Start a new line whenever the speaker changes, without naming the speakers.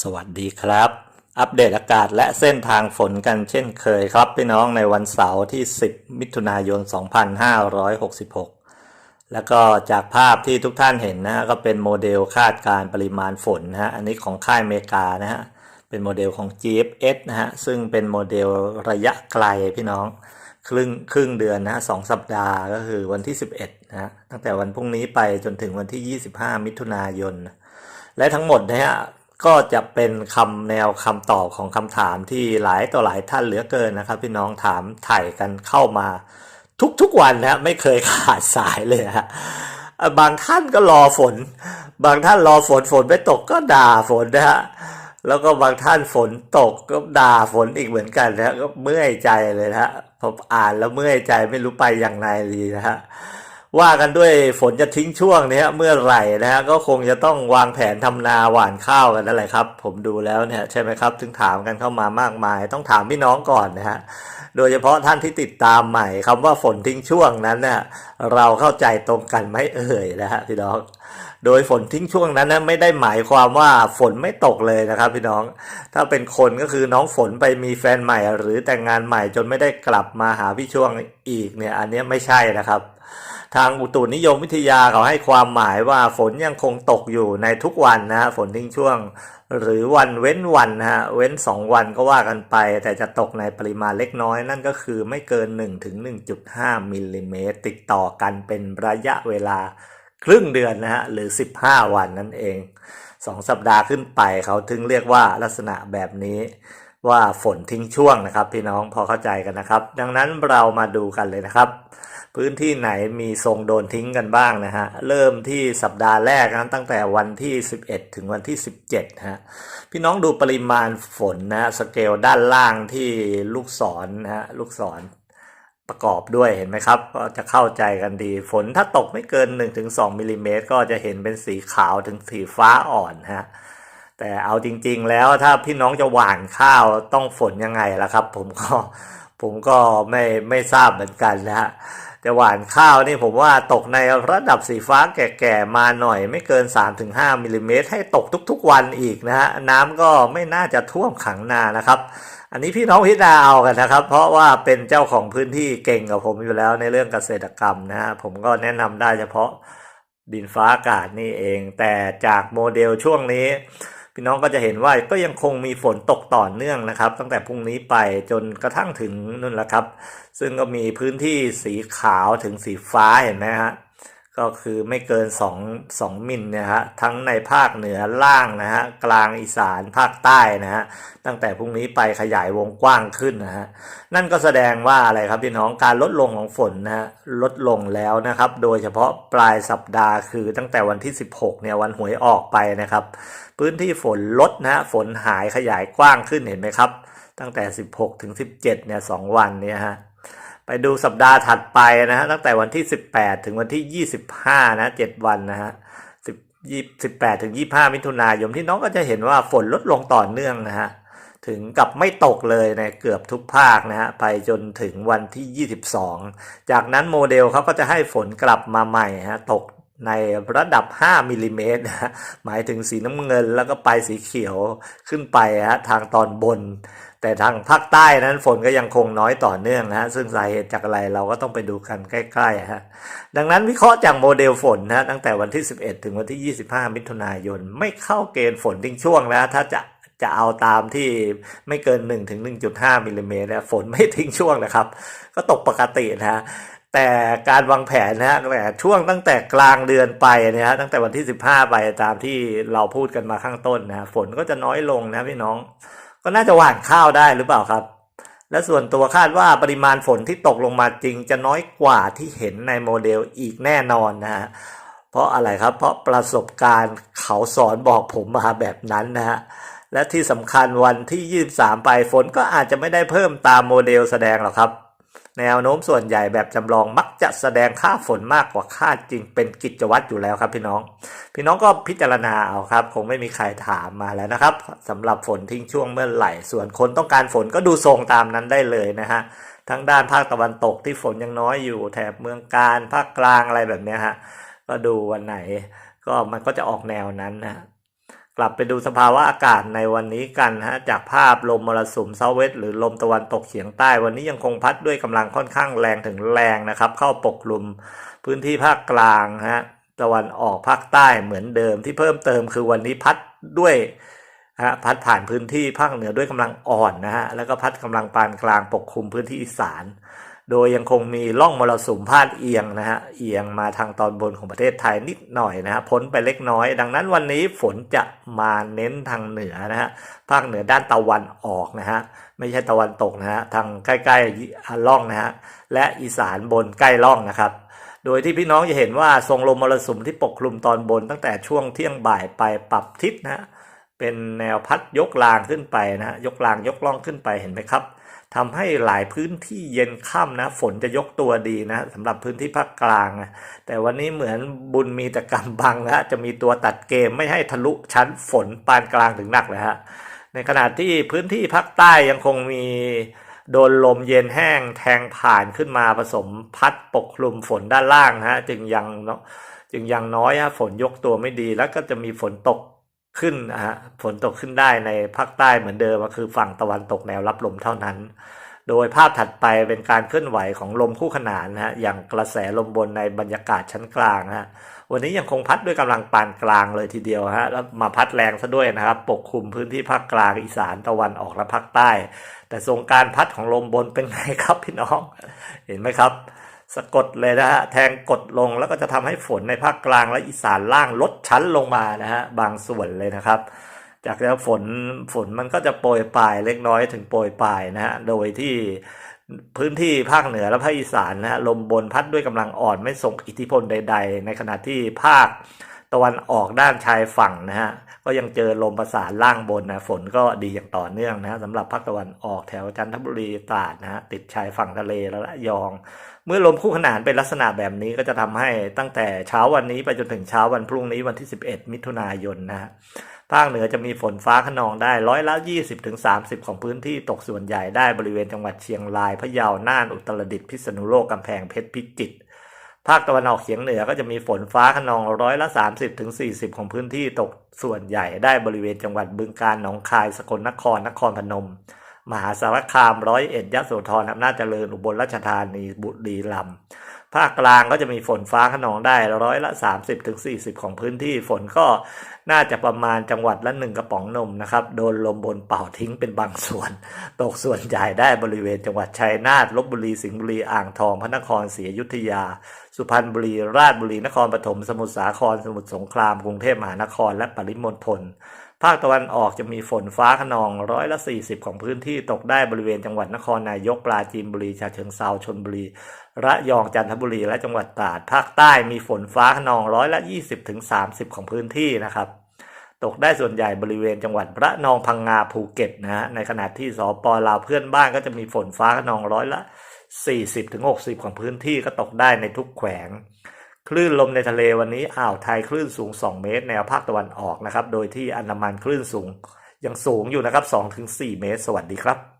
สวัสดีครับ อัปเดตอากาศและเส้นทางฝนกันเช่นเคยครับพี่น้องในวันเสาร์ที่ 10 มิถุนายน 2566 แล้วก็จากภาพที่ทุกท่านเห็นนะก็เป็นโมเดลคาดการปริมาณฝนนะฮะอันนี้ของค่ายอเมริกานะฮะเป็นโมเดลของ GFS นะฮะซึ่งเป็นโมเดลระยะไกลพี่น้องครึ่งครึ่งเดือนนะสองสัปดาห์ก็คือวันที่ 11นะตั้งแต่วันพรุ่งนี้ไปจนถึงวันที่ 25 มิถุนายน และทั้งหมดนะฮะ ก็จะเป็นคำแนวคำตอบของคำถามที่หลายต่อหลายท่านเหลือเกินนะครับ พี่น้องถามถ่ายกันเข้ามา ทุกๆวันนะไม่เคยขาดสายเลยฮะบางท่านก็รอฝน บางท่านรอฝนฝนไม่ตกก็ด่าฝนนะฮะแล้วก็บางท่านฝนตกก็ด่าฝนอีกเหมือนกันนะฮะก็เมื่อยใจเลยนะฮะผมอ่านแล้วเมื่อยใจไม่รู้ไปอย่างไรดีนะฮะ ว่ากันด้วยฝนจะทิ้งช่วงเนี้ยเมื่อไหร่นะฮะก็คงจะต้องวางแผนทำนาหว่านข้าวกันนั่นแหละครับ ผมดูแล้วเนี่ยใช่ไหมครับ ถึงถามกันเข้ามามากมาย ต้องถามพี่น้องก่อนนะฮะโดยเฉพาะท่านที่ติดตามใหม่คำว่าฝนทิ้งช่วงนั้นเนี่ยเราเข้าใจตรงกันไหมเอ่ยนะฮะพี่น้องโดยฝนทิ้งช่วงนั้นนะไม่ได้หมายความว่าฝนไม่ตกเลยนะครับ พี่น้อง ถ้าเป็นคนก็คือน้องฝนไปมีแฟนใหม่ หรือแต่งงานใหม่จนไม่ได้กลับมาหาพี่ช่วงอีกเนี่ย อันนี้ไม่ใช่นะครับ ทางอุตุนิยมวิทยาเขาให้ความหมายว่าฝนยังคงตกอยู่ในทุกวันนะฮะฝนทิ้งช่วง หรือวันเว้นวันนะฮะเว้น 2 วันก็ว่ากันไป แต่จะตกในปริมาณเล็กน้อย นั่นก็คือไม่เกิน1ถึง1.5มิลลิเมตรติดต่อกันเป็นระยะเวลาครึ่งเดือนนะฮะหรือ 15 วันนั่นเอง 2 สัปดาห์ขึ้นไปเขาถึงเรียกว่าลักษณะแบบนี้ ว่าฝนทิ้งช่วงนะครับ พี่น้องพอเข้าใจกันนะครับ ดังนั้นเรามาดูกันเลยนะครับ พื้นที่ไหนมีทรงโดนทิ้งกันบ้างนะฮะเริ่มที่สัปดาห์แรกนะตั้งแต่วันที่ 11 ถึงวันที่ 17นะฮะพี่น้องดูปริมาณฝนนะสเกลด้านล่างที่ลูกศรนะฮะลูกศรประกอบด้วยเห็นไหมครับก็จะเข้าใจกันดี ฝนถ้าตกไม่เกิน 1-2มิลลิเมตรก็จะเห็นเป็นสีขาวถึงสีฟ้าอ่อนฮะ แต่เอาจริง ๆ แล้วถ้าพี่น้องจะหว่านข้าวต้องฝนยังไงล่ะครับ ผมก็ผมก็ไม่ไม่ทราบเหมือนกันนะฮะแต่หว่านข้าวนี่ผมว่าตกในระดับสีฟ้าแก่ๆมาหน่อย ไม่เกิน 3-5มิลลิเมตรให้ตกทุกๆวันอีกนะฮะน้ำก็ไม่น่าจะท่วมขังนานะครับ อันนี้พี่น้องพิจารณาเอากันนะครับ เพราะว่าเป็นเจ้าของพื้นที่เก่งกับผมอยู่แล้วในเรื่องเกษตรกรรมนะฮะผมก็แนะนำได้เฉพาะดินฟ้าอากาศนี่เอง แต่จากโมเดลช่วงนี้ พี่น้องก็จะเห็นว่าก็ยังคงมีฝนตกต่อเนื่องนะครับ ตั้งแต่พรุ่งนี้ไปจนกระทั่งถึงนู่นแหละครับ ซึ่งก็มีพื้นที่สีขาวถึงสีฟ้าเห็นไหมฮะ ก็คือไม่เกิน2 2มิลเนี่ยฮะทั้งในภาคเหนือล่างนะฮะกลางอีสานภาคใต้นะฮะตั้งแต่พรุ่งนี้ไปขยายวงกว้างขึ้นนะฮะนั่นก็แสดงว่าอะไรครับพี่น้องการลดลงของฝนนะฮะลดลงแล้วนะครับ โดยเฉพาะปลายสัปดาห์คือตั้งแต่วันที่ 16เนี่ยวันหวยออกไปนะครับ พื้นที่ฝนลดนะฮะฝนหายขยายกว้างขึ้นเห็นไหมครับ ตั้งแต่ 16ถึง17เนี่ย2วันเนี่ยฮะ ไปดูสัปดาห์ถัดไปนะฮะตั้งแต่วันที่ 18 ถึงวันที่ 25 นะ7วันนะฮะ18ถึง25 มิถุนายนที่น้องก็จะเห็นว่าฝนลดลงต่อเนื่องนะฮะถึงกับไม่ตกเลยในเกือบทุกภาคนะฮะไปจนถึงวันที่ 22 จากนั้นโมเดลเขาก็จะให้ฝนกลับมาใหม่ฮะตก ในระดับ 5มิลลิเมตรนะฮะหมายถึงสีน้ำเงินแล้วก็ไปสีเขียวขึ้นไปฮะทางตอนบน แต่ทางภาคใต้นั้นฝนก็ยังคงน้อยต่อเนื่องนะฮะซึ่งสาเหตุจากอะไรเราก็ต้องไปดูกันใกล้ๆฮะดังนั้นวิเคราะห์จากโมเดลฝนนะฮะตั้งแต่วันที่ 11 ถึงวันที่ 25 มิถุนายน ไม่เข้าเกณฑ์ฝนทิ้งช่วงแล้วถ้าจะจะเอาตามที่ไม่เกิน1ถึง1.5มิลลิเมตรนะฝนไม่ทิ้งช่วงนะครับ ก็ตกปกตินะฮะ แต่การวางแผนนะฮะแต่ช่วงตั้งแต่กลางเดือนไปนะฮะตั้งแต่วันที่ 15 ไปตามที่เราพูดกันมาข้างต้นนะฝนก็จะน้อยลงนะพี่น้อง ก็น่าจะหว่านข้าวได้หรือเปล่าครับ และส่วนตัวคาดว่าปริมาณฝนที่ตกลงมาจริง จะน้อยกว่าที่เห็นในโมเดลอีกแน่นอนนะฮะเพราะอะไรครับ เพราะประสบการณ์เขาสอนบอกผมมาแบบนั้นนะฮะและที่สำคัญวันที่ 23 ไปฝนก็อาจจะไม่ได้เพิ่มตามโมเดลแสดงหรอกครับ แนวโน้มส่วนใหญ่แบบจำลองมักจะแสดงค่าฝนมากกว่าค่าจริงเป็นกิจวัตรอยู่แล้วครับพี่น้อง พี่น้องก็พิจารณาเอาครับ คงไม่มีใครถามมาแล้วนะครับสำหรับฝนทิ้งช่วงเมื่อไหร่ ส่วนคนต้องการฝนก็ดูทรงตามนั้นได้เลยนะฮะทั้งด้านภาคตะวันตกที่ฝนยังน้อยอยู่ แถบเมืองการภาคกลางอะไรแบบนี้ฮะก็ดูวันไหน ก็มันก็จะออกแนวนั้นนะฮะ กลับไปดูสภาวะอากาศในวันนี้กันฮะจากภาพลมมรสุมเซาเวสหรือลมตะวันตกเฉียงใต้ วันนี้ยังคงพัดด้วยกำลังค่อนข้างแรงถึงแรงนะครับ เข้าปกคลุมพื้นที่ภาคกลางฮะตะวันออกภาคใต้เหมือนเดิมที่เพิ่มเติมคือวันนี้พัดด้วยฮะพัดผ่านพื้นที่ภาคเหนือด้วยกำลังอ่อนนะฮะแล้วก็พัดกำลังปานกลางปกคลุมพื้นที่อีสาน โดยยังคงมีร่องมรสุมพาดเอียงนะฮะเอียงมาทางตอนบนของประเทศไทยนิดหน่อยนะฮะพ้นไปเล็กน้อย ดังนั้นวันนี้ฝนจะมาเน้นทางเหนือนะฮะภาคเหนือด้านตะวันออกนะฮะไม่ใช่ตะวันตกนะฮะทางใกล้ๆร่องนะฮะและอีสานบนใกล้ร่องนะครับโดยที่พี่น้องจะเห็นว่าทรงลมมรสุมที่ปกคลุมตอนบนตั้งแต่ช่วงเที่ยงบ่ายไปปรับทิศนะฮะเป็นแนวพัดยกลางขึ้นไปนะฮะยกลางยกล่องขึ้นไปเห็นไหมครับ ทำให้หลายพื้นที่เย็นค่ำนะ ฝนจะยกตัวดีนะสำหรับพื้นที่ภาคกลางนะแต่วันนี้เหมือนบุญมีแต่กรรมบังนะจะมีตัวตัดเกมไม่ให้ทะลุชั้นฝนปานกลางถึงหนักเลยฮะในขณะที่พื้นที่ภาคใต้ยังคงมีโดนลมเย็นแห้งแทงผ่านขึ้นมาผสมพัดปกคลุมฝนด้านล่างนะฮะจึงยังเนาะจึงยังน้อยฮะฝนยกตัวไม่ดีแล้วก็จะมีฝนตก ขึ้นนะฮะฝนตกขึ้นได้ในภาคใต้เหมือนเดิมก็คือฝั่งตะวันตกแนวรับลมเท่านั้น โดยภาพถัดไปเป็นการเคลื่อนไหวของลมคู่ขนานนะฮะอย่างกระแสลมบนในบรรยากาศชั้นกลางฮะวันนี้ยังคงพัดด้วยกำลังปานกลางเลยทีเดียวฮะแล้วมาพัดแรงซะด้วยนะครับ ปกคลุมพื้นที่ภาคกลางอีสานตะวันออกและภาคใต้ แต่ทรงการพัดของลมบนเป็นไงครับพี่น้อง เห็นไหมครับ สะกดเลยนะฮะแทงกดลงแล้วก็จะทำให้ฝนในภาคกลางและอีสานล่างลดชั้นลงมานะฮะบางส่วนเลยนะครับ จากนั้นฝนฝนมันก็จะโปรยปลายเล็กน้อยถึงโปรยปลายนะฮะโดยที่พื้นที่ภาคเหนือและภาคอีสานนะฮะลมบนพัดด้วยกำลังอ่อนไม่ส่งอิทธิพลใด ๆ ในขณะที่ภาค ตะวันออกด้านชายฝั่งนะฮะก็ยังเจอลมประสานล่างบนนะฝนก็ดีอย่างต่อเนื่องนะฮะสำหรับภาคตะวันออกแถวจันทบุรีตราดนะฮะติดชายฝั่งทะเลและระยอง เมื่อลมคู่ขนานเป็นลักษณะแบบนี้ก็จะทำให้ตั้งแต่เช้าวันนี้ไปจนถึงเช้าวันพรุ่งนี้วันที่ 11 มิถุนายนนะฮะภาคเหนือจะมีฝนฟ้าขนองได้ร้อยละ 20ถึง30 ของพื้นที่ตกส่วนใหญ่ได้บริเวณจังหวัดเชียงรายพะเยาน่านอุตรดิตถ์พิษณุโลกกำแพงเพชรพิจิตร ภาคตะวันออกเฉียงเหนือก็จะมีฝนฟ้าขนองร้อยละ 30ถึง40 ของพื้นที่ตกส่วนใหญ่ได้บริเวณจังหวัดบึงกาฬหนองคาย สกลนคร นครพนม มหาสารคามร้อยเอ็ดยะโสธรอำนาจเจริญอุบลราชธานีบุรีรัมย์ ภาคกลางก็จะมีฝนฟ้าขนองได้ร้อยละ 30-40ถึง40 ของพื้นที่ฝนก็น่าจะประมาณจังหวัดละหนึ่งกระป๋องนมนะครับโดนลมบนเป่าทิ้งเป็นบางส่วน ตกส่วนใหญ่ได้บริเวณจังหวัดชัยนาทลบบุรีสิงห์บุรีอ่างทองพระนครศรีอยุธยา สุพรรณบุรี ราชบุรีนครปฐมสมุทรสาครสมุทรสงครามกรุงเทพมหานครและปริมณฑล ภาคตะวันออกจะมีฝนฟ้าขนองร้อยละ 40 ของพื้นที่ตกได้บริเวณจังหวัดนครนายกปราจีนบุรีฉะเชิงเซาชลบุรี ระยองจันทบุรีและจังหวัดตราดภาคใต้มีฝนฟ้าขนองร้อยละ 20ถึง30 ของพื้นที่นะครับตกได้ส่วนใหญ่บริเวณจังหวัดระนองพังงาภูเก็ตนะฮะในขณะที่สปลาวเพื่อนบ้านก็จะมีฝนฟ้าขนองร้อยละ 40ถึง60 ของพื้นที่ก็ตกได้ในทุกแขวง คลื่นลมในทะเลวันนี้อ่าวไทยคลื่นสูง 2 เมตร แนวภาคตะวันออกนะครับ โดยที่อันดามันคลื่นสูงยังสูงอยู่นะครับ2-4 เมตร สวัสดีครับ